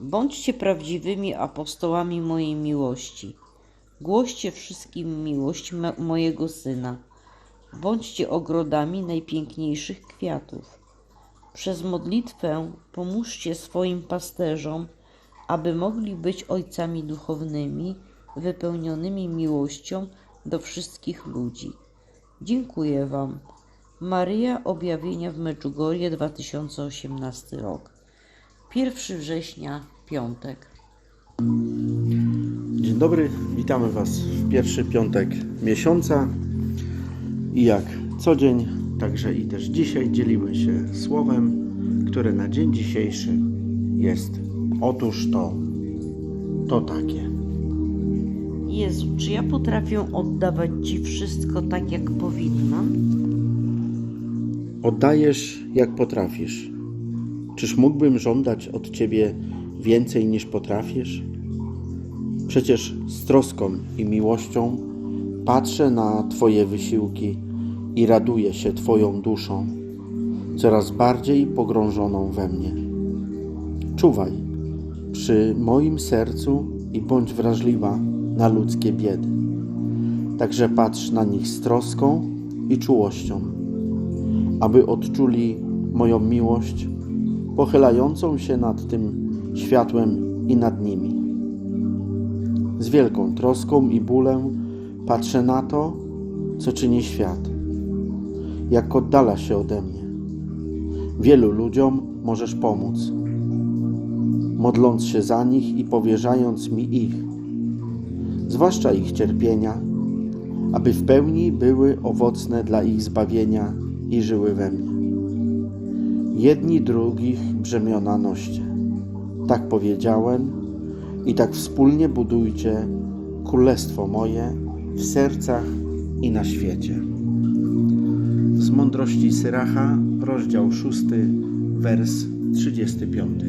Bądźcie prawdziwymi apostołami mojej miłości. Głoście wszystkim miłość mojego syna. Bądźcie ogrodami najpiękniejszych kwiatów. Przez modlitwę pomóżcie swoim pasterzom, aby mogli być ojcami duchownymi, wypełnionymi miłością do wszystkich ludzi. Dziękuję Wam. Maryja Objawienia w Medjugorje 2018 rok. 1 września, piątek. Dzień dobry, witamy Was w pierwszy piątek miesiąca i jak co dzień, także i też dzisiaj dzielimy się słowem, które na dzień dzisiejszy jest otóż to, to takie. Jezu, czy ja potrafię oddawać Ci wszystko tak, jak powinnam? Oddajesz jak potrafisz. Czyż mógłbym żądać od Ciebie więcej niż potrafisz? Przecież z troską i miłością patrzę na Twoje wysiłki i raduję się Twoją duszą, coraz bardziej pogrążoną we mnie. Czuwaj przy moim sercu i bądź wrażliwa na ludzkie biedy. Także patrz na nich z troską i czułością aby odczuli moją miłość, pochylającą się nad tym światłem i nad nimi. Z wielką troską i bólem patrzę na to, co czyni świat, jak oddala się ode mnie. Wielu ludziom możesz pomóc, modląc się za nich i powierzając mi ich, zwłaszcza ich cierpienia, aby w pełni były owocne dla ich zbawienia i żyły we mnie. Jedni drugich brzemiona noście. Tak powiedziałem i tak wspólnie budujcie królestwo moje w sercach i na świecie. Z mądrości Syracha, rozdział 6, wers 35.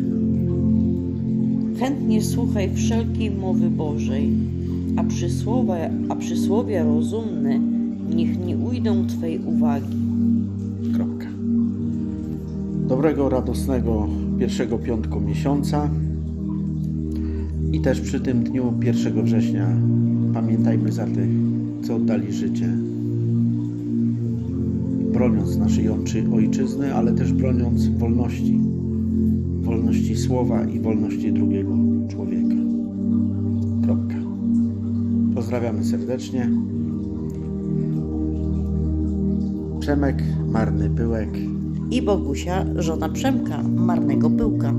Chętnie słuchaj wszelkiej mowy Bożej, a przysłowa, a przysłowia rozumne niech nie ujdą Twej uwagi. Kropka. Dobrego, radosnego pierwszego piątku miesiąca. I też przy tym dniu 1 września pamiętajmy za tych, co oddali życie, broniąc naszej ojczy- ojczyzny, ale też broniąc wolności, wolności słowa i wolności drugiego człowieka. Kropka. Pozdrawiamy serdecznie. Przemek, marny pyłek. I Bogusia, żona Przemka, marnego pyłka.